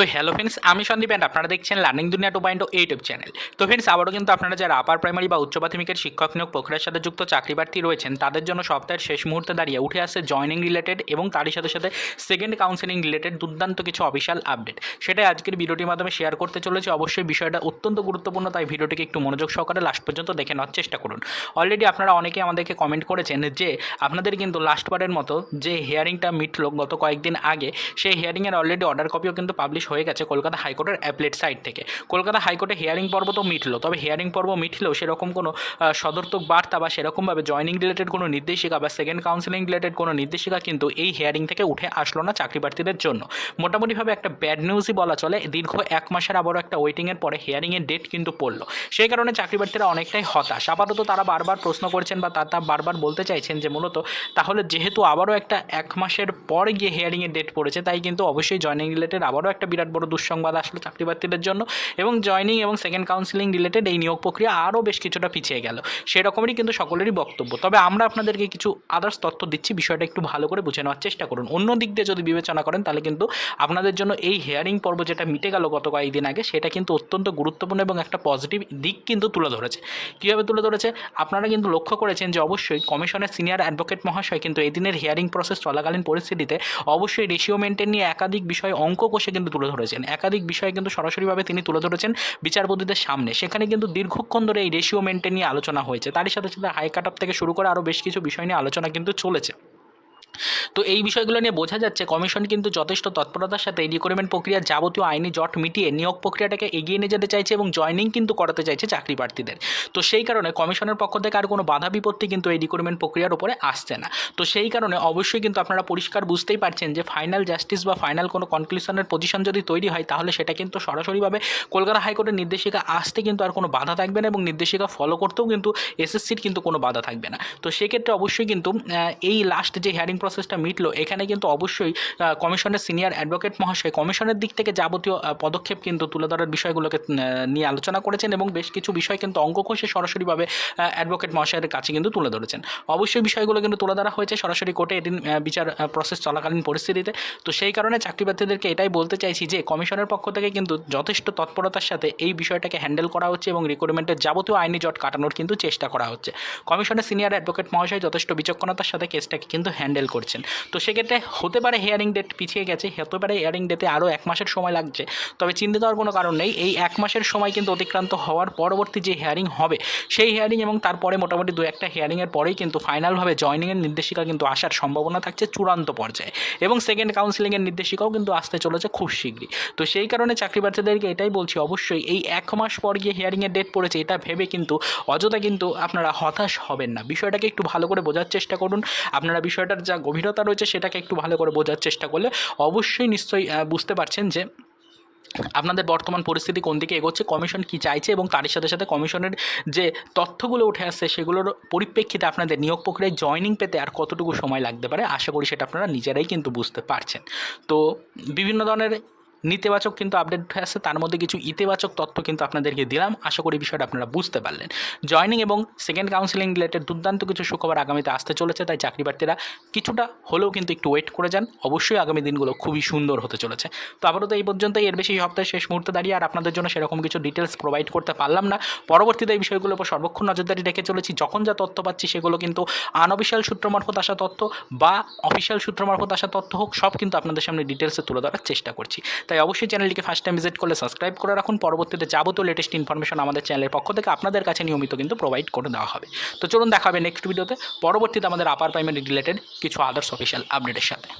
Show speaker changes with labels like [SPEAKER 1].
[SPEAKER 1] তো hello friends আমি Sandeep and আপনারা দেখছেন learning Duniya two point YouTube channel তো ফ্রেন্ডস আবারও কিন্তু আপনারা যারা আপার প্রাইমারি বা উচ্চ প্রাথমিকের শিক্ষক নিয়োগ প্রক্রিয়ার সাথে যুক্ত চাকরি প্রার্থী রয়েছেন, তাদের জন্য সপ্তাহের শেষ মুহূর্তে দাঁড়িয়ে উঠে আসছে জয়নিং রিলেটেড এবং তারই সাথে সাথে সেকেন্ড কাউন্সেলিং রিলেটেড দুর্দান্ত কিছু অফিসিয়াল আপডেট সেটাই আজকের ভিডিওটির মাধ্যমে শেয়ার করতে চলেছি। অবশ্যই বিষয়টা অত্যন্ত গুরুত্বপূর্ণ, তাই ভিডিওটিকে একটু মনোযোগ সহকারে লাস্ট পর্যন্ত দেখে নেওয়ার চেষ্টা করুন। অলরেডি আপনারা অনেকে আমাদেরকে কমেন্ট করেছেন যে, আপনাদের কিন্তু লাস্টবারের মতো যে হিয়ারিংটা মিটলো গত কয়েকদিন আগে, সেই হিয়ারিংয়ের অলরেডি অর্ডার কপিও কিন্তু পাবলিশ হয়ে গেছে কলকাতা হাইকোর্টের অ্যাপলেট সাইড থেকে। কলকাতা হাইকোর্টে হিয়ারিং পর্ব তো মিটলো, তবে হিয়ারিং পর্ব মিটলেও সেরকম কোনো সদর্থক বার্তা বা সেরকমভাবে জয়নিং রিলেটেড কোনো নির্দেশিকা বা সেকেন্ড কাউন্সিলিং রিলেটেড কোনো নির্দেশিকা কিন্তু এই হিয়ারিং থেকে উঠে আসলো না চাকরি প্রার্থীদের জন্য। মোটামুটিভাবে একটা ব্যাড নিউজই বলা চলে, দীর্ঘ এক মাসের আবারও একটা ওয়েটিংয়ের পরে হিয়ারিংয়ের ডেট কিন্তু পড়ল। সেই কারণে চাকরি প্রার্থীরা অনেকটাই হতাশ। আপাতত তারা বারবার প্রশ্ন করছেন বা তারা বারবার বলতে চাইছেন যে মূলত তাহলে যেহেতু আবারও একটা এক মাসের পর গিয়ে হিয়ারিংয়ের ডেট পড়েছে, তাই কিন্তু অবশ্যই জয়নিং রিলেটেড আবারও একটা বিরাট বড় দুঃসংবাদ আসলো চাকরি প্রার্থীদের জন্য। এবং জয়নিং এবং সেকেন্ড কাউন্সিলিং রিলেটেড এই নিয়োগ প্রক্রিয়া আরও বেশ কিছুটা পিছিয়ে গেল। সেরকমেরই কিন্তু সকলেরই বক্তব্য। তবে আমরা আপনাদেরকে কিছু আদার্স তথ্য দিচ্ছি, বিষয়টা একটু ভালো করে বুঝে নেওয়ার চেষ্টা করুন। অন্য দিক দিয়ে যদি বিবেচনা করেন, তাহলে কিন্তু আপনাদের জন্য এই হেয়ারিং পর্ব যেটা মিটে গেল গত কয়েকদিন আগে, সেটা কিন্তু অত্যন্ত গুরুত্বপূর্ণ এবং একটা পজিটিভ দিক কিন্তু তুলে ধরেছে। কীভাবে তুলে ধরেছে? আপনারা কিন্তু লক্ষ্য করেছেন যে অবশ্যই কমিশনের সিনিয়র অ্যাডভোকেট মহাশয় কিন্তু এই দিনের হিয়ারিং প্রসেস চলাকালীন পরিস্থিতিতে অবশ্যই রেশিও মেনটেন নিয়ে একাধিক বিষয় অঙ্ক কষে কিন্তু তুলে ধরেছেন। একাধিক বিষয়ে কিন্তু সরাসরিভাবে তিনি তুলে ধরেছেন বিচারপতিদের সামনে। সেখানে কিন্তু দীর্ঘক্ষণ ধরে এই রেশিও মেনটেন নিয়ে আলোচনা হয়েছে। তারই সাথে সাথে হাই কাট থেকে শুরু করে আরও বেশ কিছু বিষয় নিয়ে আলোচনা কিন্তু চলেছে। তো এই বিষয়গুলো নিয়ে বোঝা যাচ্ছে কমিশন কিন্তু যথেষ্ট তৎপরতার সাথে রিক্রুটমেন্ট প্রক্রিয়ার যাবতীয় আইনি জট মিটিয়ে নিয়োগ প্রক্রিয়াটাকে এগিয়ে নিয়ে যেতে চাইছে এবং জয়নিং কিন্তু করাতে চাইছে চাকরি প্রার্থীদের। তো সেই কারণে কমিশনের পক্ষ থেকে আর কোনো বাধা বিপত্তি কিন্তু এই রিক্রুটমেন্ট প্রক্রিয়ার উপরে আসছে না। তো সেই কারণে অবশ্যই কিন্তু আপনারা পরিষ্কার বুঝতেই পারছেন যে ফাইনাল জাস্টিস বা ফাইনাল কোনো কনক্লুশনের পজিশন যদি তৈরি হয় তাহলে সেটা কিন্তু সরাসরিভাবে কলকাতা হাইকোর্টের নির্দেশিকা আসতে কিন্তু আর কোনো বাধা থাকবে না এবং নির্দেশিকা ফলো করতেও কিন্তু এসএসসির কিন্তু কোনো বাধা থাকবে না। তো সেক্ষেত্রে অবশ্যই কিন্তু এই লাস্ট যে হিয়ারিং প্রসেসটা মিটলো, এখানে কিন্তু অবশ্যই কমিশনের সিনিয়র অ্যাডভোকেট মহাশয় কমিশনের দিক থেকে যাবতীয় পদক্ষেপ কিন্তু তুলে ধরার বিষয়গুলোকে নিয়ে আলোচনা করেছেন এবং বেশ কিছু বিষয় কিন্তু অঙ্ক সরাসরিভাবে অ্যাডভোকেট মহাশয়ের কাছে কিন্তু তুলে ধরেছেন। অবশ্যই বিষয়গুলো কিন্তু তুলে ধরা হয়েছে সরাসরি কোর্টে এদিন বিচার প্রসেস চলাকালীন পরিস্থিতিতে। তো সেই কারণে চাকরি প্রার্থীদেরকে এটাই বলতে চাইছি যে, কমিশনের পক্ষ থেকে কিন্তু যথেষ্ট তৎপরতার সাথে এই বিষয়টাকে হ্যান্ডেল করা হচ্ছে এবং রিক্রুটমেন্টের যাবতীয় আইনি জট কাটানোর কিন্তু চেষ্টা করা হচ্ছে। কমিশনের সিনিয়র অ্যাডভোকেট মহাশয় যথেষ্ট বিচক্ষণতার সাথে কেসটাকে কিন্তু হ্যান্ডেল করছেন। তো সেক্ষেত্রে হতে পারে হেয়ারিং ডেট পিছিয়ে গেছে, হতে পারে হিয়ারিং ডেটে আরও এক মাসের সময় লাগছে। তবে চিন্তিত হওয়ার কোনো কারণ নেই, এই এক মাসের সময় কিন্তু অতিক্রান্ত হওয়ার পরবর্তী যে হিয়ারিং হবে, সেই হিয়ারিং এবং তারপরে মোটামুটি দু একটা হিয়ারিংয়ের পরেই কিন্তু ফাইনালভাবে জয়নিংয়ের নির্দেশিকা কিন্তু আসার সম্ভাবনা থাকছে চূড়ান্ত পর্যায়ে। এবং সেকেন্ড কাউন্সিলিংয়ের নির্দেশিকাও কিন্তু আসতে চলেছে খুব শীঘ্রই। তো সেই কারণে চাকরি প্রার্থীদেরকে এটাই বলছি, অবশ্যই এই এক মাস পর গিয়ে হিয়ারিংয়ের ডেট পড়েছে, এটা ভেবে কিন্তু অযথা কিন্তু আপনারা হতাশ হবেন না। বিষয়টাকে একটু ভালো করে বোঝার চেষ্টা করুন। আপনারা বিষয়টার যা গভীরতা রয়েছে সেটাকে একটু ভালো করে বোঝার চেষ্টা করলে অবশ্যই নিশ্চয়ই বুঝতে পারছেন যে আপনাদের বর্তমান পরিস্থিতি কোন দিকে এগোচ্ছে, কমিশন কি চাইছে এবং তারই সাথে সাথে কমিশনের যে তথ্যগুলো উঠে আসছে সেগুলোর পরিপ্রেক্ষিতে আপনাদের নিয়োগ প্রক্রিয়ায় জয়নিং পেতে আর কতটুকু সময় লাগতে পারে, আশা করি সেটা আপনারা নিজেরাই কিন্তু বুঝতে পারছেন। তো বিভিন্ন ধরনের নেতিবাচক কিন্তু আপডেট উঠে আসছে, তার মধ্যে কিছু ইতিবাচক তথ্য কিন্তু আপনাদেরকে দিলাম। আশা করি বিষয়টা আপনারা বুঝতে পারলেন। জয়নিং এবং সেকেন্ড কাউন্সিলিং রিলেটেড দুর্দান্ত কিছু সুখবর আগামীতে আসতে চলেছে, তাই চাকরি প্রার্থীরা কিছুটা হলেও কিন্তু একটু ওয়েট করে যান। অবশ্যই আগামী দিনগুলো খুবই সুন্দর হতে চলেছে। তো আপাতত এই পর্যন্তই, এর বেশি সপ্তাহের শেষ মুহূর্তে দাঁড়িয়ে আর আপনাদের জন্য সেরকম কিছু ডিটেলস প্রোভাইড করতে পারলাম না। পরবর্তীতে এই বিষয়গুলোর উপর সর্বক্ষণ নজরদারি রেখে চলেছি। যখন যা তথ্য পাচ্ছি সেগুলো কিন্তু আনঅফিসিয়াল সূত্র মারফত আসা তথ্য বা অফিসিয়াল সূত্র মারফত আসা তথ্য হোক, সব কিন্তু আপনাদের সামনে ডিটেলসে তুলে ধরার চেষ্টা করছি। তাই অবশ্যই চ্যানেলটিকে ফার্স্ট টাইম ভিজিট করলে সাবস্ক্রাইব করে রাখুন। পরবর্তীতে যাবতীয় লেটেস্ট ইনফরমেশন আমাদের চ্যানেলের পক্ষ থেকে আপনাদের কাছে নিয়মিত কিন্তু প্রোভাইড করে দেওয়া হবে। তো চলুন দেখা হবে নেক্সট ভিডিওতে পরবর্তীতে আমাদের আপার প্রাইমারি রিলেটেড কিছু আদার্স অফিসিয়াল আপডেটের সাথে।